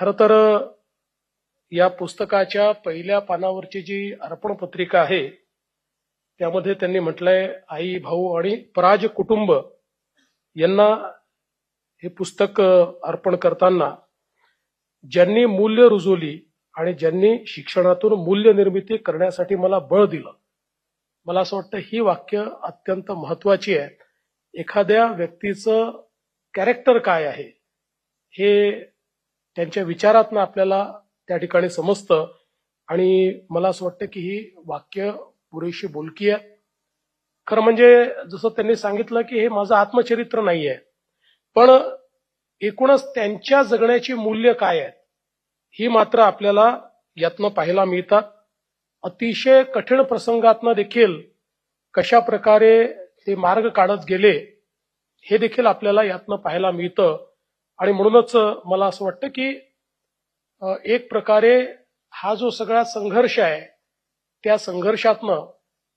खर तर या पुस्तकाच्या पहिल्या पानावरची जी अर्पण पत्रिका आहे त्यामध्ये त्यांनी म्हटलंय आई भाऊ आणि पराज कुटुंब यांना हे पुस्तक अर्पण करताना ज्यांनी मूल्य रुजवली आणि ज्यांनी शिक्षणातून मूल्य निर्मिती करण्यासाठी मला बळ दिलं मला असं वाटतं ही वाक्य अत्यंत महत्वाची आहेत एखाद्या व्यक्तीचं कॅरेक्टर काय आहे हे त्यांच्या विचारातनं आपल्याला त्या ठिकाणी समजतं. आणि मला असं वाटतं की ही वाक्य पुरेशी बोलकी आहे. खरं म्हणजे जसं त्यांनी सांगितलं की हे माझं आत्मचरित्र नाही आहे. पण एकूणच त्यांच्या जगण्याची मूल्य काय आहेत ही मात्र आपल्याला यातनं पाहायला मिळतात. अतिशय कठीण प्रसंगातनं देखील कशा प्रकारे ते मार्ग काढत गेले हे देखील आपल्याला यातनं पाहायला मिळतं. आणि म्हणूनच मला असं वाटतं की एक प्रकारे हा जो सगळा संघर्ष आहे त्या संघर्षातनं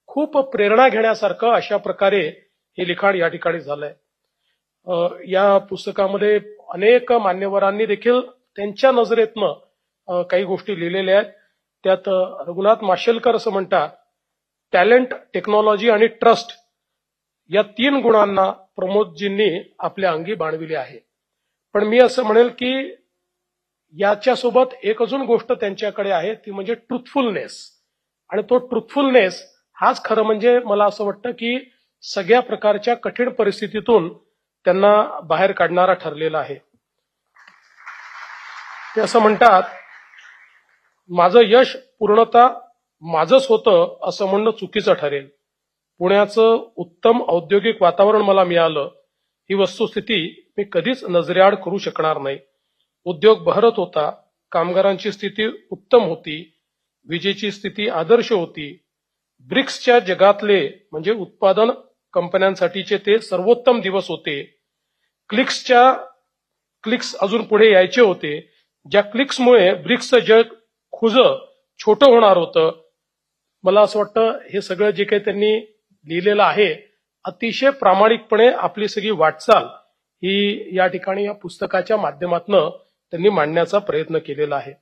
खूप प्रेरणा घेण्यासारखं अशा प्रकारे हे लिखाण या ठिकाणी झालंय. या पुस्तकामध्ये अनेक मान्यवरांनी देखील त्यांच्या नजरेतनं काही गोष्टी लिहिलेल्या आहेत. त्यात रघुनाथ माशेलकर असं म्हणतात टॅलेंट टेक्नॉलॉजी आणि ट्रस्ट या तीन गुणांना प्रमोदजींनी आपल्या अंगी बाणविले आहे. पण मी असं म्हणेल की याच्यासोबत एक अजून गोष्ट त्यांच्याकडे आहे ती म्हणजे ट्रुथफुलनेस आणि तो ट्रुथफुलनेस हाच खरं म्हणजे मला असं वाटतं की सगळ्या प्रकारच्या कठीण परिस्थितीतून त्यांना बाहेर काढणारा ठरलेला आहे. ते असं म्हणतात माझं यश पूर्णता माझंच होतं असं म्हणणं चुकीचं ठरेल. पुण्याचं उत्तम औद्योगिक वातावरण मला मिळालं. ही वस्तुस्थिती मी कधीच नजरेआड करू शकणार नाही. उद्योग बहरत होता कामगारांची स्थिती उत्तम होती विजेची स्थिती आदर्श होती. ब्रिक्सच्या जगातले म्हणजे उत्पादन कंपन्यांसाठीचे ते सर्वोत्तम दिवस होते. क्लिक्सच्या क्लिक्स अजून पुढे यायचे होते. ज्या क्लिक्समुळे ब्रिक्सचं जग खुज छोटं होणार होतं. मला असं वाटतं हे सगळं जे काही त्यांनी लिहिलेलं आहे अतिशय प्रामाणिकपणे आपली सगळी वाटचाल ही या ठिकाणी या पुस्तकाच्या माध्यमातून त्यांनी मांडण्याचा प्रयत्न केलेला आहे.